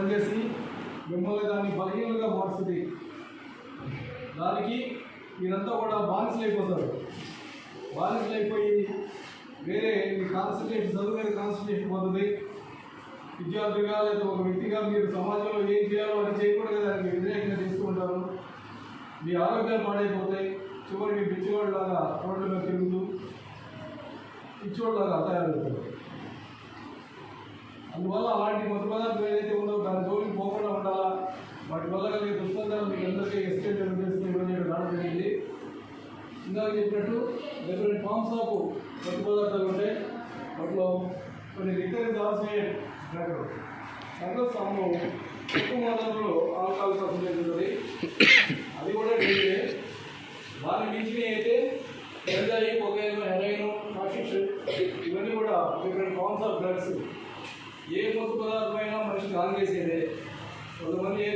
పనిచేసి మిమ్మల్ని దాన్ని బలహీనంగా మారుస్తుంది దానికి మీరంతా కూడా బానిసలైపోతారు బానిసలైపోయి వేరే మీ కాన్సన్ట్రేషన్ చదువు మీద కాన్సన్ట్రేషన్ పోతుంది విద్యార్థిగా లేదా ఒక వ్యక్తిగా మీరు సమాజంలో ఏం చేయాలో అది చేయకూడదు దానికి వ్యతిరేకంగా తీసుకుంటారు మీ ఆరోగ్యాలు పాడైపోతాయి. చివరికి పిచ్చివాళ్ళలాగా రోడ్ల మీద తిరుగుతూ పిచ్చివాళ్ళలాగా తయారవుతారు అందువల్ల అలాంటి మత పదార్థం ఏదైతే వాటి వల్ల కలిగే దుష్పందాలు మీకు అందరికీ ఎస్టేట్ ఉద్దేశం ఈరోజు రావడం జరిగింది ఇందాక చెప్పినట్టు డిఫరెంట్ ఫార్మ్స్ ఆఫ్ పట్టు పదార్థాలు ఉంటాయి. వాటిలో కొన్ని రికరెన్స్ ఆల్సియేట్ డ్రగ్ డ్రగ్ సాము ఎక్కువ మొత్తంలో ఆల్కహాల్ పర్సెంటేజ్ ఉంటుంది అది కూడా డేంజరే దాన్ని మించినవి అయితే గంజాయి పొగైన్ హెరైన్ కాషిష్ ఇవన్నీ కూడా డిఫరెంట్ ఫార్మ్స్ ఆఫ్ డ్రగ్స్ ఏ కొత్త పదార్థమైనా మనిషిని ఆన్ చేసేదే. కొంతమంది ఏ